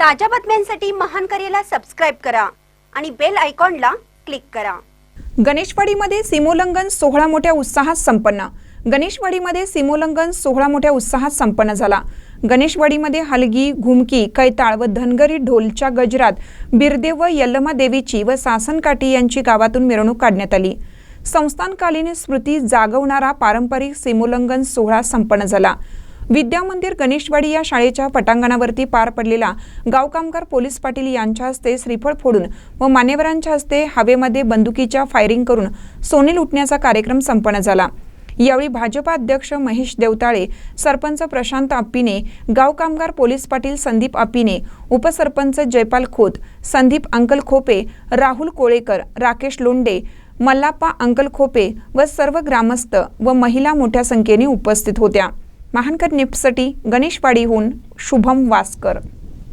ताज्या बातम्यांसाठी महान करेला सबस्क्राईब करा आणि बेल आयकॉनला क्लिक करा. गणेशवाडीमध्ये सीमोल्लंघन सोहळा मोठ्या उत्साहात संपन्न. गणेशवाडीमध्ये सीमोल्लंघन सोहळा मोठ्या उत्साहात संपन्न झाला. गणेशवाडीमध्ये हलगी घुमकी कैताळ व धनगरी ढोलच्या गजरात बिरदेव व यल्लमा देवीची व सासनकाठी यांची गावातून मिरवणूक काढण्यात आली. संस्थानकालीन स्मृती जागवणारा पारंपरिक सीमोल्लंघन सोहळा संपन्न झाला. विद्या मंदिर गणेशवाडी या शाळेच्या पटांगणावरती पार पडलेला गावकामगार पोलीस पाटील यांच्या हस्ते श्रीफळ फोडून व मान्यवरांच्या हस्ते हवेमध्ये बंदुकीच्या फायरिंग करून सोने लुटण्याचा कार्यक्रम संपन्न झाला. यावेळी भाजपा अध्यक्ष महेश देवताळे सरपंच प्रशांत आप्पीने गाव कामगार पोलीस पाटील संदीप आप्पीने उपसरपंच जयपाल खोत संदीप अंकल खोपे राहुल कोळेकर राकेश लोंडे मल्लाप्पा अंकल खोपे व सर्व ग्रामस्थ व महिला मोठ्या संख्येने उपस्थित होत्या. महानकर निप्ससाठी गणेशवाडीहून शुभम वासकर.